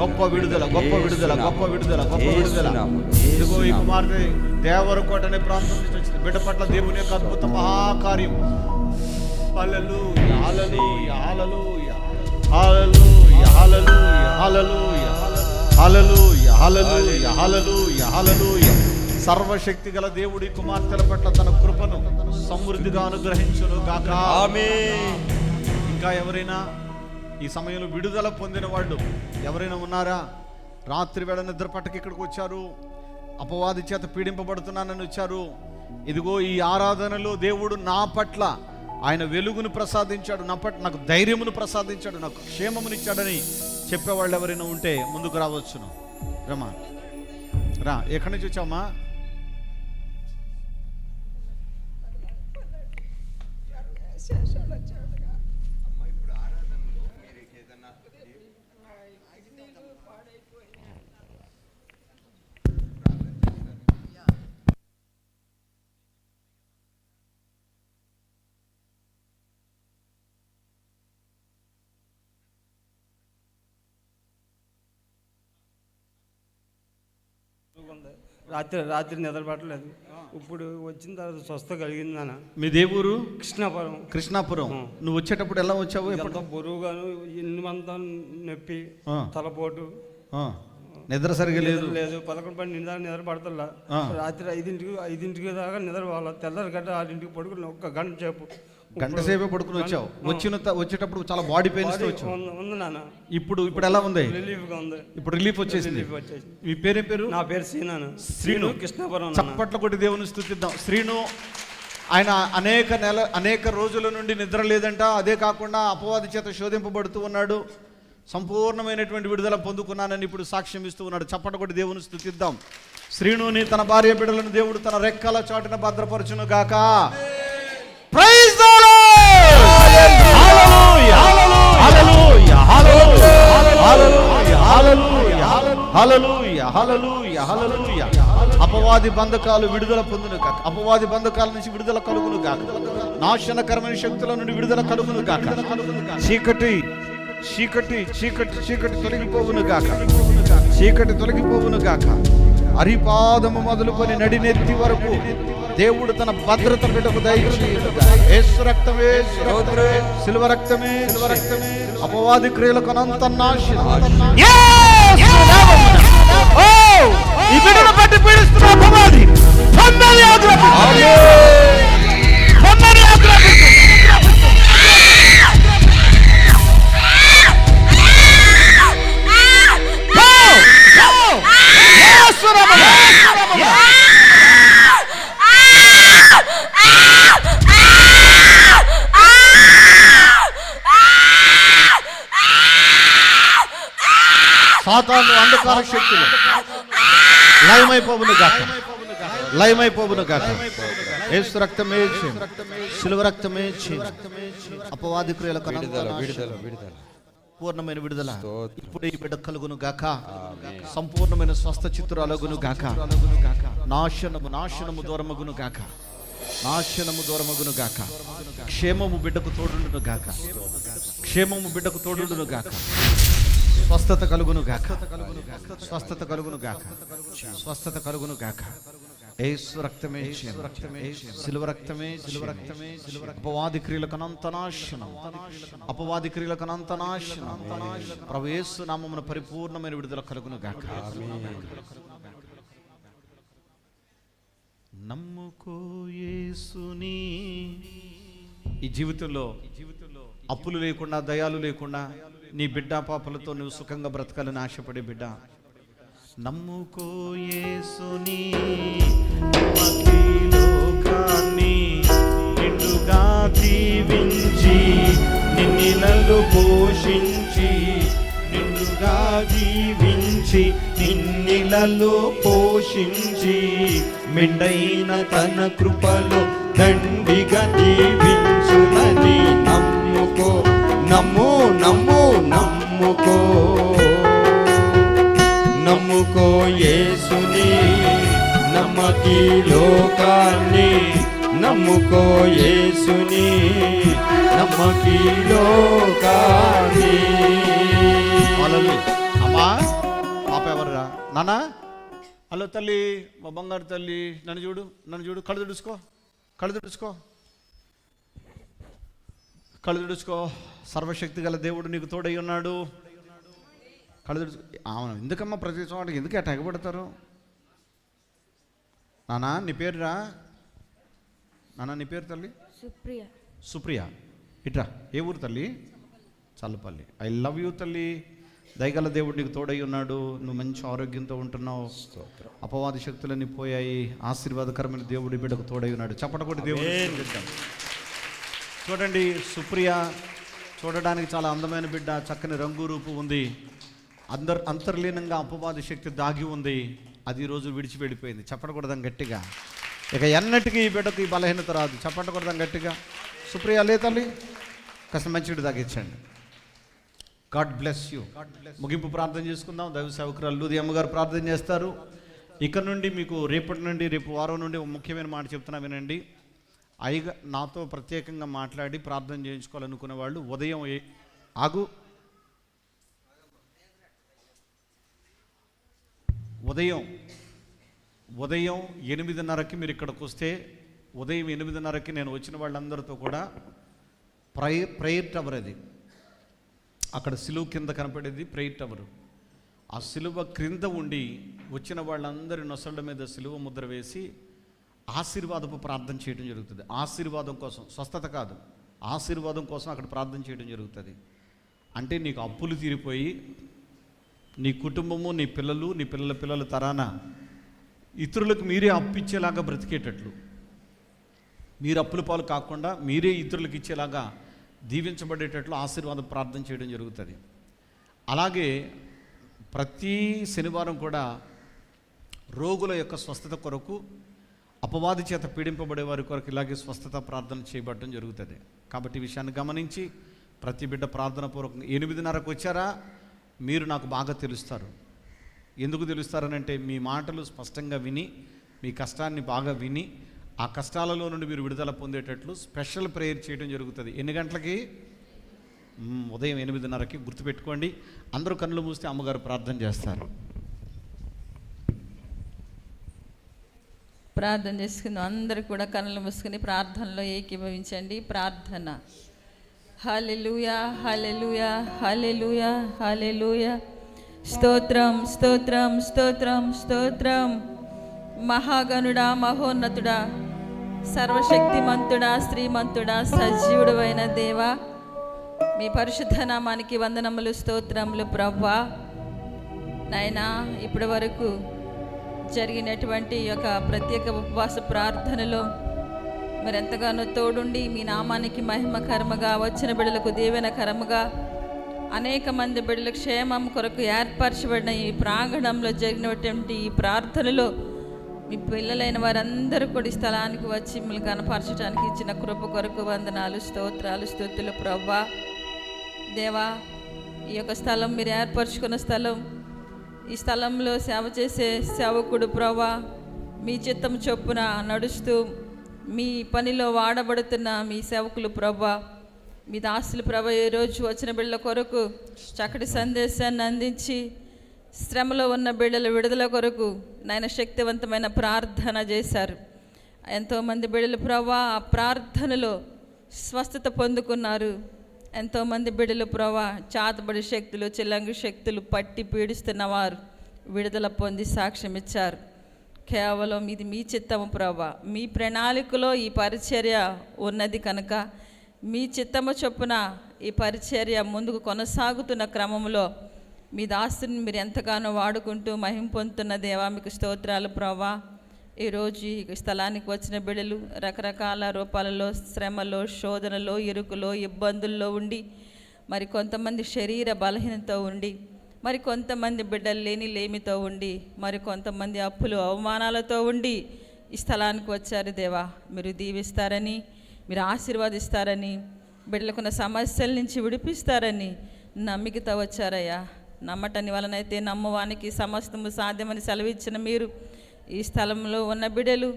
గొప్ప విడుదల గొప్ప విడుదల గొప్ప విడుదల గొప్ప విడుదల. ఇదిగో ఈ కుమార్తె దేవరకోట అనే ప్రాంతం నుంచి వచ్చింది. బిడ్డ పట్ల దేవుని యొక్క అద్భుత మహాకార్యం. హల్లెలూయా హల్లెలూయా హల్లెలూయా హల్లెలూయా హల్లెలూయా హల్లెలూయా హల్లెలూయా సర్వశక్తి గల దేవుడి కుమార్తెల పట్ల తన కృపను సమృద్ధిగా అనుగ్రహించును గాక ఆమేన్. ఇంకా ఎవరైనా ఈ సమయంలో విడుదల పొందిన వాళ్ళు ఎవరైనా ఉన్నారా? రాత్రి వేళ నిద్ర పట్టకి ఇక్కడికి వచ్చారు. అపవాది చేత పీడింపబడుతున్నానని వచ్చారు. ఇదిగో ఈ ఆరాధనలో దేవుడు నా పట్ల ఆయన వెలుగును ప్రసాదించాడు. నా పట్ల నాకు ధైర్యమును ప్రసాదించాడు. నాకు క్షేమమునిచ్చాడని చెప్పేవాళ్ళు ఎవరైనా ఉంటే ముందుకు రావచ్చును. రమా రా ఎక్కడి నుంచి 누군데? రాత్రి రాత్రి నిద్ర పట్టలేదు ఇప్పుడు వచ్చిన తర్వాత స్వస్థ కలిగింది నాన్న. మీ దేవురు కృష్ణాపురం. కృష్ణాపురం. నువ్వు వచ్చేటప్పుడు ఎలా వచ్చావు? ఎప్పుడు? ఎంత బరువుగాను ఎన్ని మంతా నొప్పి. తలపోటు. నిద్ర సరిగా లేదు. లేదు. పదకొండు పని నిద్ర నిద్ర పడతల్లా. రాత్రి ఐదింటికి ఐదింటికి దాకా నిద్ర వాళ్ళ తెల్లారి గంట ఆరింటికి పడుకుని ఒక్క గంట సేపు. గంట సేపే పడుకుని వచ్చావు. వచ్చిన వచ్చేటప్పుడు చాలా బాడీ పెయిన్స్ ఇప్పుడు ఇప్పుడు ఎలా ఉంది? ఇప్పుడు రిలీఫ్ వచ్చేసింది. మీ పేరేం పేరు? నా పేరు సీనాను శ్రీను. శ్రీను కృష్ణాపురం. చప్పట్ల కొట్టి దేవుని స్థుతిద్దాం. శ్రీను ఆయన అనేక నెల అనేక రోజుల నుండి నిద్ర లేదంట. అదే కాకుండా అపవాది చేత శోధింపబడుతూ ఉన్నాడు. సంపూర్ణమైనటువంటి విడుదల పొందుకున్నానని ఇప్పుడు సాక్ష్యం ఇస్తూ ఉన్నాడు. చప్పట కొట్టి దేవుని స్థుతిద్దాం. శ్రీనుని తన భార్య బిడ్డలను దేవుడు తన రెక్కల చాటున భద్రపరచును గాక అపవాది బంధకాలు విడుదల పొందును కాక అపవాది బంధకాల నుంచి విడుదల కలుగును గాక. నాశనకరమైన శక్తుల నుండి విడుదల కలుగును కాక చీకటి చీకటి చీకటి చీకటి తొలగిపోవును గాక. చీకటి తొలగిపోవును గాక. అరిపాదము మొదలుకొని నడినెత్తి వరకు దేవుడు తన భద్రత బిడ్డకు రక్తమే సిల్వ రక్తమే సిల్వ రక్తమే. అపవాది క్రియలకు అనంత! ఈ బిడ్డను బట్టి పీడిస్తున్న అపవాది. సాతాను అంధకార శక్తులు లయమైపోవును గాక లయమైపోవును గాక యేసు రక్తమే. శిలువ రక్తమే. అపవాది క్రియలకు విడుదల. విడుదల విడుదల పూర్ణమైన విడుదల. ఇప్పుడు ఈ బిడ్డ కలుగును గాక. సంపూర్ణమైన స్వస్థ చిత్రాలగును గాక. నాశనము నాశనము దూరమగును గాక. నాశనము దూరమగును గాక. క్షేమము బిడ్డకు తోడుండును గాక. క్షేమము బిడ్డకు తోడుండును గాక. స్వస్థత కలుగును గాక. స్వస్థత కలుగును గాక. స్వస్థత కలుగును గాక. ఏసు రక్తమే సిలువ రక్తమే సిలువ రక్తమే సిలువ అపవాది క్రియలకు అనంత నాశనం అపవాది క్రియలకు అనంత నాశనం ప్రభు యేసు నామమున పరిపూర్ణమైన విడుదల కలుగును గాక. నమ్ముకో యేసుని. ఈ జీవితంలో అప్పులు లేకుండా దయాలు లేకుండా నీ బిడ్డ పాపలతో నువ్వు సుఖంగా బ్రతకాలని ఆశపడే బిడ్డ నమ్ముకో యేసుని లోకాన్ని నిండుగా జీవించి నిన్నిలలు పోషించి నిండుగా జీవించి నిన్నిలలో పోషించి మెండైన తన కృపలో దండిగా జీవి నమ్మకి లోకాన్ని నమ్ముకో యేసుని. నమ్మ మమకి లోకాన్ని. హల్లెలూయా. అమ్మా పాప ఎవర్రా? నానా హలో తల్లి మా బంగారు తల్లి. నన్ను చూడు నన్ను చూడు. కళ్ళు తుడుచుకో కళ్ళు తుడుచుకో. కళ్ళు తుడుచుకో. సర్వశక్తి గల దేవుడు నీకు తోడై ఉన్నాడు. కళ్ళు తుడుచుకో. అవును ఎందుకమ్మా ప్రతి చోట ఎందుకు అట్ట ఎగబడతారు? నానా నీ పేరురా? నానా నీ పేరు తల్లి? సుప్రియ. సుప్రియ. ఇట్రా ఏ ఊరు తల్లి? చల్లపల్లి. ఐ లవ్ యూ తల్లి. దయగల దేవుడు నీకు తోడై ఉన్నాడు. నువ్వు మంచి ఆరోగ్యంతో ఉంటున్నావు. అపవాది శక్తులన్నీ పోయాయి. ఆశీర్వాదకరమైన దేవుడి బిడ్డకు తోడై ఉన్నాడు. చప్పటకొట్టి దేవుడు చూడండి సుప్రియ చూడడానికి చాలా అందమైన బిడ్డ చక్కని రంగు రూపు ఉంది. అందర్ అంతర్లీనంగా అపవాది శక్తి దాగి ఉంది. అది రోజు విడిచి వెళ్ళిపోయింది. చెప్పకూడదాం గట్టిగా. ఇక ఎన్నటికీ ఈ బిడ్డకు ఈ బలహీనత రాదు. చెప్పకూడదాం గట్టిగా. సుప్రియ లే తల్లి. కాస్త మంచిడు తగ్గించండి గాడ్ బ్లెస్ యూ ముగింపు ప్రార్థన చేసుకుందాం. దైవ సేవకురాలు లూది అమ్మగారు ప్రార్థన చేస్తారు. ఇక్కడ నుండి మీకు రేపటి నుండి రేపు వారం నుండి ఒక ముఖ్యమైన మాట చెప్తున్నా వినండి. అయిగా నాతో ప్రత్యేకంగా మాట్లాడి ప్రార్థన చేయించుకోవాలనుకునే వాళ్ళు ఉదయం ఆగు. ఉదయం ఉదయం ఎనిమిదిన్నరకి మీరు ఇక్కడికి వస్తే ఉదయం ఎనిమిదిన్నరకి నేను వచ్చిన వాళ్ళందరితో కూడా ప్రై ప్రేయర్ టవర్ అది. అక్కడ సిలువ కింద కనపడేది ప్రేయర్ టవర్. ఆ సిలువ క్రింద ఉండి వచ్చిన వాళ్ళందరి నొసళ్ళ మీద సిలువ ముద్ర వేసి ఆశీర్వాదపు ప్రార్థన చేయడం జరుగుతుంది. ఆశీర్వాదం కోసం స్వస్థత కాదు. ఆశీర్వాదం కోసం అక్కడ ప్రార్థన చేయడం జరుగుతుంది. అంటే నీకు అప్పులు తీరిపోయి నీ కుటుంబము నీ పిల్లలు నీ పిల్లల పిల్లల తరాన ఇతరులకు మీరే అప్పిచ్చేలాగా బ్రతికేటట్లు. మీరు అప్పుల పాలు కాకుండా మీరే ఇతరులకు ఇచ్చేలాగా దీవించబడేటట్లు ఆశీర్వాదం ప్రార్థన చేయడం జరుగుతుంది. అలాగే ప్రతి శనివారం కూడా రోగుల యొక్క స్వస్థత కొరకు అపవాది చేత పీడింపబడే వారి కొరకు ఇలాగే స్వస్థత ప్రార్థన చేయబడటం జరుగుతుంది. కాబట్టి ఈ విషయాన్ని గమనించి ప్రతి బిడ్డ ప్రార్థన పూర్వకంగా ఎనిమిదిన్నరకు వచ్చారా? మీరు నాకు బాగా తెలుస్తారు. ఎందుకు తెలుస్తారనంటే మీ మాటలు స్పష్టంగా విని మీ కష్టాన్ని బాగా విని ఆ కష్టాలలో నుండి మీరు విడుదల పొందేటట్లు స్పెషల్ ప్రేయర్ చేయడం జరుగుతుంది. ఎన్ని గంటలకి? ఉదయం ఎనిమిదిన్నరకి గుర్తుపెట్టుకోండి. అందరూ కన్నులు మూస్తే అమ్మగారు ప్రార్థన చేస్తారు. ప్రార్థన చేసుకుందాం. అందరూ కూడా కన్నులు మూసుకుని ప్రార్థనలో ఏకీభవించండి. ప్రార్థన. హలెలుయా హలెలుయా హలెలుయా హలెలుయా స్తోత్రం స్తోత్రం స్తోత్రం స్తోత్రం మహాగణుడా మహోన్నతుడా సర్వశక్తిమంతుడా శ్రీమంతుడా సజీవుడైన దేవా మీ పరిశుద్ధ నామానికి వందనములు స్తోత్రములు ప్రవ్వా. నాయనా ఇప్పటి వరకు జరిగినటువంటి ఈ యొక్క ప్రత్యేక ఉపవాస ప్రార్థనలో మరి ఎంతగానో తోడుండి మీ నామానికి మహిమకరముగా వచ్చిన బిడ్డలకు దీవెనకరముగా అనేక మంది బిడ్డల క్షేమం కొరకు ఏర్పరచబడిన ఈ ప్రాంగణంలో జరిగినటువంటి ఈ ప్రార్థనలో మీ పిల్లలైన వారందరూ కూడా ఈ స్థలానికి వచ్చి మిమ్మల్ని కనపరచడానికి ఇచ్చిన కృప కొరకు వందనాలు స్తోత్రాలు స్థుతులు ప్రవ్వా. దేవా ఈ యొక్క స్థలం మీరు ఏర్పరచుకున్న స్థలం ఈ స్థలంలో సేవ చేసే సేవకుడు ప్రభా మీ చిత్తం చొప్పున నడుస్తూ మీ పనిలో వాడబడుతున్న మీ సేవకులు ప్రభా మీ దాసులు ప్రభ ఏ రోజు వచ్చిన బిడ్డల కొరకు చక్కటి సందేశాన్ని అందించి శ్రమలో ఉన్న బిడ్డల విడుదల కొరకు నాయన శక్తివంతమైన ప్రార్థన చేశారు. ఎంతోమంది బిడ్డలు ప్రభా ఆ ప్రార్థనలో స్వస్థత పొందుకున్నారు. ఎంతోమంది బిడ్డలు ప్రభా చాతబడి శక్తులు చిలంగు శక్తులు పట్టి పీడిస్తున్నవారు విడుదల పొంది సాక్ష్యం ఇచ్చారు కేవలం ఇది మీ చిత్తము ప్రభా. మీ ప్రణాళికలో ఈ పరిచర్య ఉన్నది కనుక మీ చిత్తము చొప్పున ఈ పరిచర్య ముందుకు కొనసాగుతున్న క్రమంలో మీ దాస్తుని మీరు ఎంతగానో వాడుకుంటూ మహిం పొందుతున్న దేవా మీకు స్తోత్రాలు ప్రభా. ఈరోజు ఈ స్థలానికి వచ్చిన బిడ్డలు రకరకాల రూపాలలో శ్రమలో శోధనలో ఇరుకులో ఇబ్బందుల్లో ఉండి మరి కొంతమంది శరీర బలహీనతో ఉండి మరి కొంతమంది బిడ్డలు లేని లేమితో ఉండి మరి కొంతమంది అప్పులు అవమానాలతో ఉండి ఈ స్థలానికి వచ్చారు దేవా. మీరు దీవిస్తారని మీరు ఆశీర్వాదిస్తారని బిడ్డలకున్న సమస్యల నుంచి విడిపిస్తారని నమ్మికతో వచ్చారయ్యా. నమ్మటని వలనైతే నమ్మవానికి సమస్తము సాధ్యమని సెలవిచ్చిన మీరు ఈ స్థలంలో ఉన్న బిడలు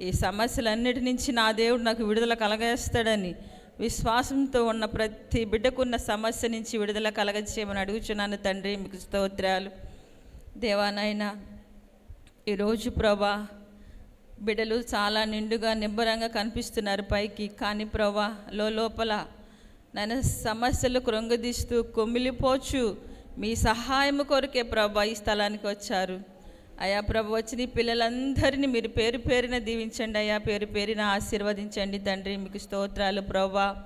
ఈ సమస్యలన్నిటి నుంచి నా దేవుడు నాకు విడుదల కలగేస్తాడని విశ్వాసంతో ఉన్న ప్రతి బిడ్డకున్న సమస్య నుంచి విడుదల కలగజేయమని అడుగుచున్నాను తండ్రి మీకు స్తోత్రాలు. దేవానైనా ఈరోజు ప్రభా బిడ్డలు చాలా నిండుగా నిబ్బరంగా కనిపిస్తున్నారు పైకి. కానీ ప్రభా లోపల నన్ను సమస్యలు కృంగదీస్తూ కొమ్మిలిపోచు మీ సహాయం కొరకే ప్రభా ఈ స్థలానికి వచ్చారు. అయా ప్రభు వచ్చిన పిల్లలందరినీ మీరు పేరు పేరున దీవించండి అయ్యా పేరు పేరున ఆశీర్వదించండి తండ్రి. మీకు స్తోత్రాలు ప్రభా.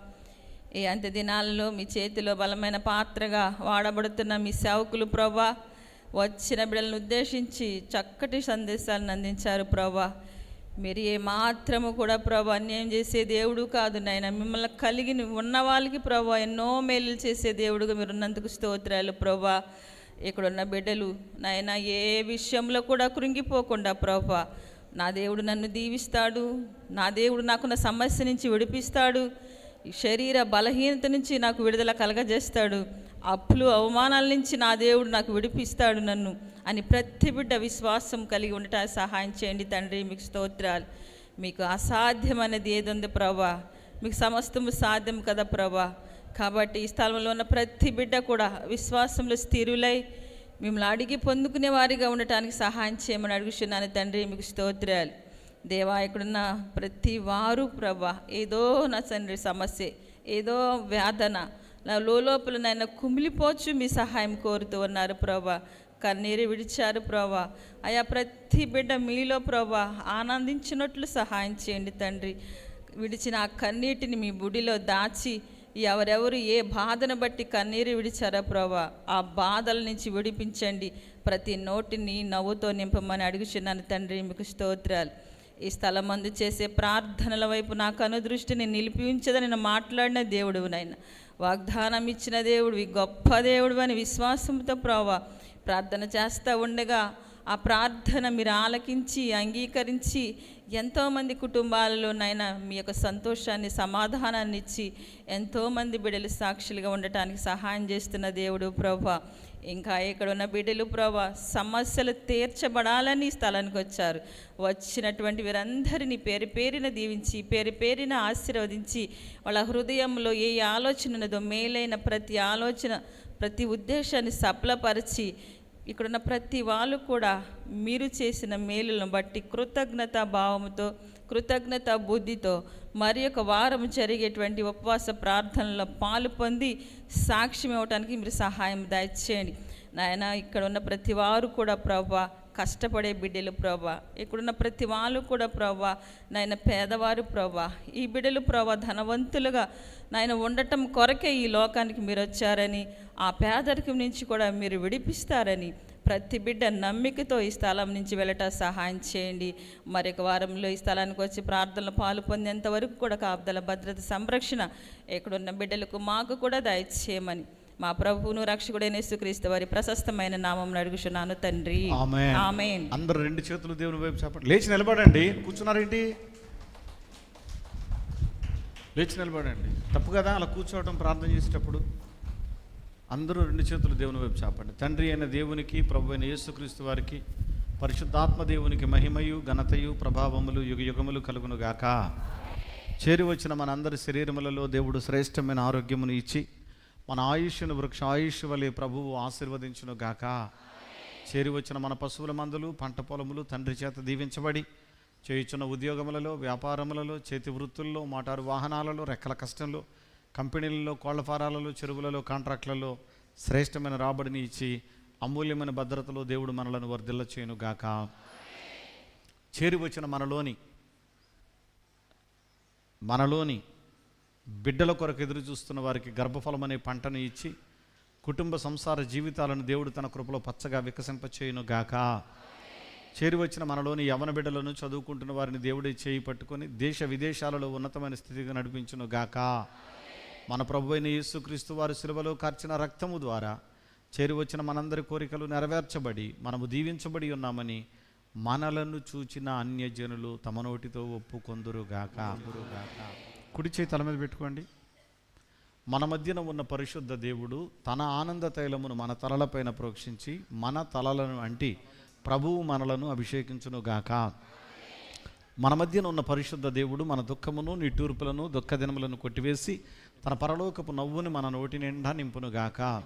ఈ అంత దినాలలో మీ చేతిలో బలమైన పాత్రగా వాడబడుతున్న మీ సేవకులు ప్రభా వచ్చిన బిడ్డలను ఉద్దేశించి చక్కటి సందేశాలను అందించారు ప్రభా. మీరు ఏ మాత్రము కూడా ప్రభు అన్యాయం చేసే దేవుడు కాదు నాయన. మిమ్మల్ని కలిగి ఉన్న వాళ్ళకి ప్రభు ఎన్నో మేలు చేసే దేవుడుగా మీరు ఉన్నందుకు స్తోత్రాలు ప్రభా. ఇక్కడున్న బిడ్డలు నాయన ఏ విషయంలో కూడా కృంగిపోకుండా ప్రభా. నా దేవుడు నన్ను దీవిస్తాడు నా దేవుడు నాకున్న సమస్య నుంచి విడిపిస్తాడు శరీర బలహీనత నుంచి నాకు విడుదల కలగజేస్తాడు అప్పులు అవమానాల నుంచి నా దేవుడు నాకు విడిపిస్తాడు నన్ను అని ప్రతి బిడ్డ విశ్వాసం కలిగి ఉండటానికి సహాయం చేయండి తండ్రి మీకు స్తోత్రాలు. మీకు అసాధ్యమైనది ఏదుంది ప్రభా? మీకు సమస్తము సాధ్యం కదా ప్రభా? కాబట్టి ఈ స్థలంలో ఉన్న ప్రతి బిడ్డ కూడా విశ్వాసంలో స్థిరులై మిమ్మల్ని అడిగి పొందుకునే వారిగా ఉండటానికి సహాయం చేయమని అడుగుతున్నాను తండ్రి మీకు స్తోత్రాలు. దేవా ఇక్కడున్న ప్రతి వారు ప్రభా ఏదో నా తండ్రి సమస్య ఏదో వేదన నా లోపల నాయన కుమిలిపోవచ్చు మీ సహాయం కోరుతూ ఉన్నారు ప్రభా కన్నీరు విడిచారు ప్రభా అయా ప్రతి బిడ్డ మీలో ప్రభా ఆనందించినట్లు సహాయం చేయండి తండ్రి. విడిచిన ఆ కన్నీటిని మీ బుడిలో దాచి ఎవరెవరు ఏ బాధను బట్టి కన్నీరు విడిచారో ప్రభా ఆ బాధల నుంచి విడిపించండి. ప్రతి నోటిని నవ్వుతో నింపమని అడుగుచున్నాను తండ్రి మీకు స్తోత్రాలు. ఈ స్థలం మందు చేసే ప్రార్థనల వైపు నా కనుదృష్టిని నిలిపి ఉంచదని మాట్లాడిన దేవుడు నాయన. వాగ్దానం ఇచ్చిన దేవుడివి గొప్ప దేవుడు అని విశ్వాసంతో ప్రభా ప్రార్థన చేస్తూ ఉండగా ఆ ప్రార్థన మీరు ఆలకించి అంగీకరించి ఎంతోమంది కుటుంబాలలో నాయన మీ యొక్క సంతోషాన్ని సమాధానాన్ని ఇచ్చి ఎంతోమంది బిడ్డలు సాక్షులుగా ఉండటానికి సహాయం చేస్తున్న దేవుడు ప్రభా. ఇంకా ఇక్కడ ఉన్న బిడ్డలు ప్రభా సమస్యలు తీర్చబడాలని స్థలానికి వచ్చారు. వచ్చినటువంటి వీరందరినీ పేరు పేరిన దీవించి పేరు పేరిన ఆశీర్వదించి వాళ్ళ హృదయంలో ఏ ఆలోచన ఉన్నదో మేలైన ప్రతి ఆలోచన ప్రతి ఉద్దేశాన్ని సఫలపరిచి ఇక్కడున్న ప్రతి వాళ్ళు కూడా మీరు చేసిన మేలులను బట్టి కృతజ్ఞత భావముతో కృతజ్ఞత బుద్ధితో మరి ఒక వారం జరిగేటువంటి ఉపవాస ప్రార్థనలో పాలు పొంది సాక్ష్యం ఇవ్వడానికి మీరు సహాయం దయచేయండి. నాయన ఇక్కడ ఉన్న ప్రతి వారు కూడా ప్రభా కష్టపడే బిడ్డలు ప్రభా ఇక్కడున్న ప్రతి వాళ్ళు కూడా ప్రభా నాయన పేదవారు ప్రభా ఈ బిడ్డలు ప్రభా ధనవంతులుగా నాయన ఉండటం కొరకే ఈ లోకానికి మీరు వచ్చారని ఆ పేదరికం నుంచి కూడా మీరు విడిపిస్తారని ప్రతి బిడ్డ నమ్మికతో ఈ స్థలం నుంచి వెళ్ళట సహాయం చేయండి. మరొక వారంలో ఈ స్థలానికి వచ్చి ప్రార్థనలు పాలు పొందేంత వరకు కూడా కాపుదల భద్రత సంరక్షణ ఇక్కడున్న బిడ్డలకు మాకు కూడా దయచేయమని మా ప్రభువును రక్షకుడైన యేసుక్రీస్తు వారి ప్రశస్తమైన నామం అడుగుచున్నాను తండ్రి. ఆమేన్. ఆమేన్. అందరూ రెండు చేతులు దేవుని వైపు చెప్పండి లేచి నిలబడండి. కూర్చున్నారేంటి? లేచి నిలబడండి. తప్పు కదా? అలా కూర్చోవటం ప్రార్థన చేసేటప్పుడు. అందరూ రెండు చేతులు దేవుని వైపు చాపండి. తండ్రి అయిన దేవునికి ప్రభు అయిన యేసుక్రీస్తు వారికి పరిశుద్ధాత్మ దేవునికి మహిమయు ఘనతయు ప్రభావములు యుగ యుగములు కలుగును గాక చేరి వచ్చిన మనందరి శరీరములలో దేవుడు శ్రేష్టమైన ఆరోగ్యమును ఇచ్చి మన ఆయుష్ను వృక్ష ఆయుష్ వలె ప్రభువు ఆశీర్వదించును గాక. చేరి వచ్చిన మన పశువుల మందులు పంట పొలములు తండ్రి చేత దీవించబడి చేయుచున్న ఉద్యోగములలో వ్యాపారములలో చేతి వృత్తుల్లో మోటారు వాహనాలలో రెక్కల కష్టంలో కంపెనీలలో కోళ్ళ ఫారాలలో చెరువులలో కాంట్రాక్ట్లలో శ్రేష్టమైన రాబడిని ఇచ్చి అమూల్యమైన భద్రతలో దేవుడు మనలను వర్ధిల్ల చేయను గాక. చేరి వచ్చిన మనలోని మనలోని బిడ్డల కొరకు ఎదురు చూస్తున్న వారికి గర్భఫలం అనే పంటను ఇచ్చి కుటుంబ సంసార జీవితాలను దేవుడు తన కృపలో పచ్చగా వికసింపచేయును గాక. చేరువచ్చిన మనలోని యవన బిడ్డలను చదువుకుంటున్న వారిని దేవుడే చేయి పట్టుకొని దేశ విదేశాలలో ఉన్నతమైన స్థితిగా నడిపించును గాక. మన ప్రభు అయిన యేసుక్రీస్తు వారి శిలువలో కార్చిన రక్తము ద్వారా చేరువచ్చిన మనందరి కోరికలు నెరవేర్చబడి మనము దీవించబడి ఉన్నామని మనలను చూచిన అన్యజనులు తమ నోటితో ఒప్పుకొందురుగాక కుడి చేయి తల మీద పెట్టుకోండి. మన మధ్యన ఉన్న పరిశుద్ధ దేవుడు తన ఆనంద తైలమును మన తలలపైన ప్రోక్షించి మన తలలను అంటి ప్రభువు మనలను అభిషేకించును గాక. మన మధ్యన ఉన్న పరిశుద్ధ దేవుడు మన దుఃఖమును నిట్టూర్పులను దుఃఖ దినములను కొట్టివేసి తన పరలోకపు నవ్వుని మన నోటి నిండా నింపునుగాక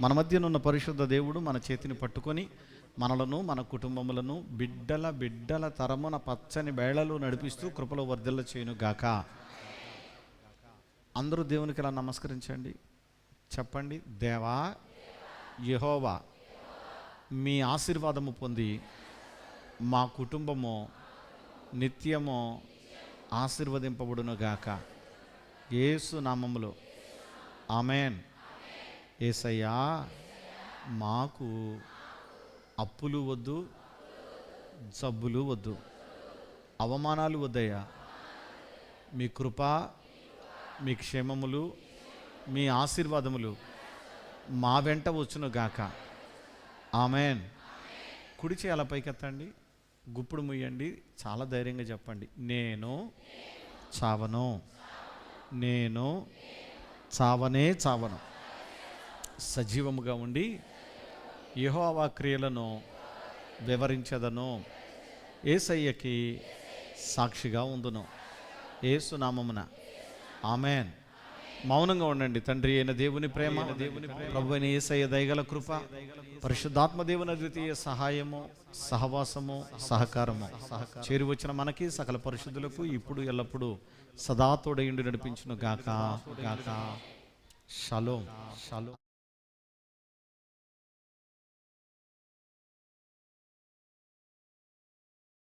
మన మధ్యనున్న పరిశుద్ధ దేవుడు మన చేతిని పట్టుకొని మనలను మన కుటుంబములను బిడ్డల బిడ్డల తరమున పచ్చని బేళలు నడిపిస్తూ కృపలో వర్ధిల్ల చేయునుగాక అందరూ దేవునికి ఇలా నమస్కరించండి. చెప్పండి దేవా యెహోవా మీ ఆశీర్వాదము పొంది మా కుటుంబము నిత్యము ఆశీర్వదింపబడునుగాక. ఏసు నామములో. ఆమెన్. ఏసయ్యా మాకు అప్పులు వద్దు జబ్బులు వద్దు అవమానాలు వద్దయ్యా. మీ కృప మీ క్షేమములు మీ ఆశీర్వాదములు మా వెంట వచ్చును గాక. ఆమెన్. కుడి చేయాల పైకెత్తండి. గుప్పుడు ముయ్యండి. చాలా ధైర్యంగా చెప్పండి. నేను చావను. నేను చావనే చావను. సజీవముగా ఉండి యహోవా క్రియలను వివరించదను. ఏసయ్యకి సాక్షిగా ఉందును. ఏసునామమున. ఆమెన్. మౌనంగా ఉండండి తండ్రి అయిన దేవుని ప్రేమ. దేవుని ప్రభు అయిన ఏసయ్య దయగల కృప. పరిశుద్ధాత్మ దేవుని అద్వితీయ సహాయము సహవాసము సహకారము. చేరి వచ్చిన మనకి సకల పరిశుద్ధులకు ఇప్పుడు ఎల్లప్పుడూ సదా తోడయుండి నడిపించును గాక. గాక. షలోం. షలోం.